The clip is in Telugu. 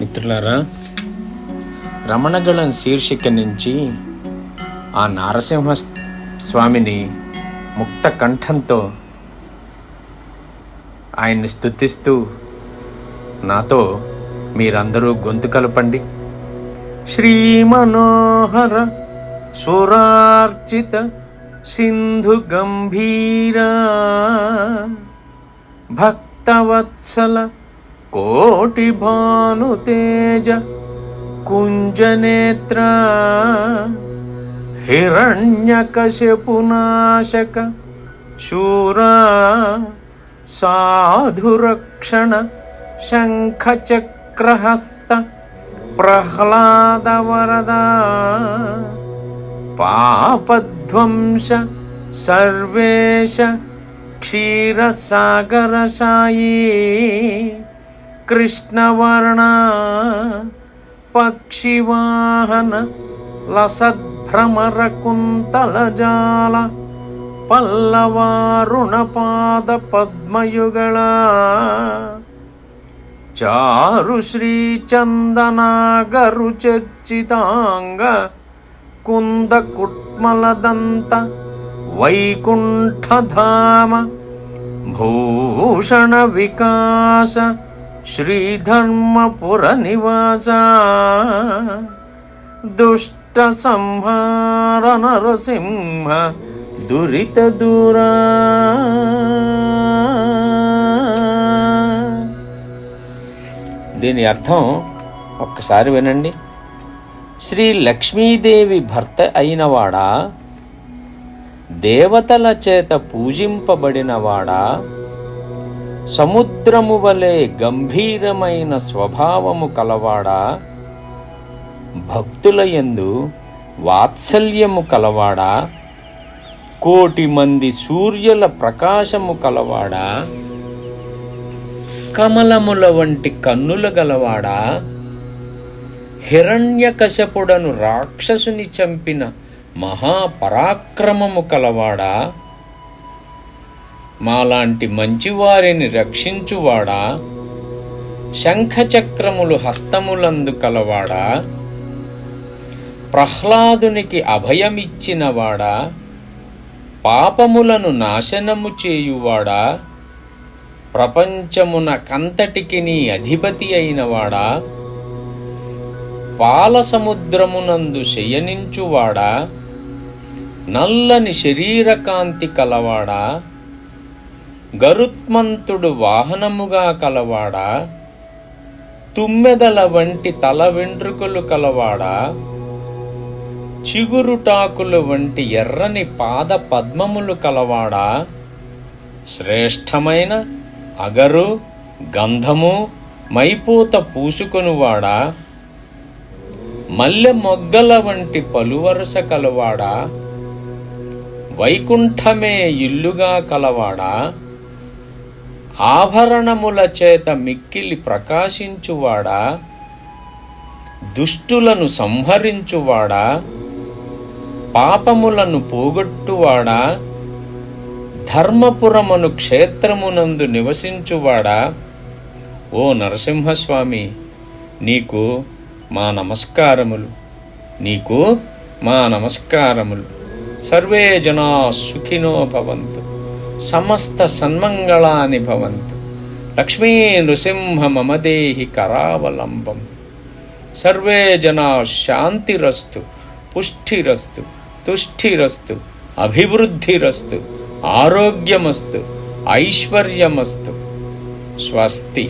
మిత్రులారా రమణగళం శీర్షిక నుంచి ఆ నారసింహ స్వామిని ముక్త కంఠంతో ఆయన్ని స్థుతిస్తూ నాతో మీరందరూ గొంతు కలపండి. శ్రీ మనోహర సురార్చిత సింధు గంభీరా భక్తవత్సల కోటి భానుతేజ కుంజనేత్ర హిరణ్యకశపునాశక శూరా సాధురక్షణ శంఖచక్రహస్త ప్రహ్లాదవరదా పాపధ్వంస సర్వేశ క్షీరసాగరసాయీ కృష్ణవర్ణ పక్షివాహన లసద్భ్రమరకుంతలజాల పల్లవారుణపాద పద్మయుಗಳ చారు శ్రీచందనాగరు చర్చితాంగ శ్రీధర్మపుర నివాస దుష్ట సంహార నరసింహ దురిత దూరా దీని అర్థం ఒక్కసారి వినండి. శ్రీ లక్ష్మీదేవి భర్త అయినవాడా? దేవతల చేత పూజింపబడినవాడా? సముద్రము వలె గంభీరమైన స్వభావము కలవాడా? భక్తుల యందు వాత్సల్యము కలవాడా? కోటి మంది సూర్యుల ప్రకాశము కలవాడా? కమలముల వంటి కన్నుల గలవాడా? హిరణ్యకశపుడను రాక్షసుని చంపిన మహాపరాక్రమము కలవాడా? మాలాంటి మంచివారిని రక్షించువాడా? శంఖచక్రములు హస్తములందు కలవాడా? ప్రహ్లాదునికి అభయమిచ్చినవాడా? పాపములను నాశనము చేయువాడా? ప్రపంచమున కంతటికి నీ అధిపతి అయినవాడా? పాలసముద్రమునందు శయనించువాడా? నల్లని శరీరకాంతి కలవాడా? గరుత్మంతుడు వాహనముగా కలవాడా? తుమ్మెదల వంటి తల వెంట్రుకలు కలవాడా? చిగురుటాకులు వంటి ఎర్రని పాద పద్మములు కలవాడా? శ్రేష్టమైన అగరు గంధము మైపోత పూసుకొనువాడా? మల్లె మొగ్గల వంటి పలువరుస కలవాడా? వైకుంఠమే ఇల్లుగా కలవాడా? ఆభరణముల చేత మిక్కిలి ప్రకాశించువాడా? దుష్టులను సంహరించువాడా? పాపములను పోగొట్టువాడా? ధర్మపురమును క్షేత్రమునందు నివసించువాడా? ఓ నరసింహస్వామి నీకు మా నమస్కారములు. నీకు మా నమస్కారములు. సర్వే జనా సుఖినో భవంతు. సమస్త సన్మంగళాని భవంతు. లక్ష్మీ నృసింహ మమదేహి కరావలంబం. సర్వే జనా శాంతిరస్తు పుష్టిరస్తు తుష్టిరస్తు అభివృద్ధిరస్తు ఆరోగ్యమస్తు ఐశ్వర్యమస్తు. స్వస్తి.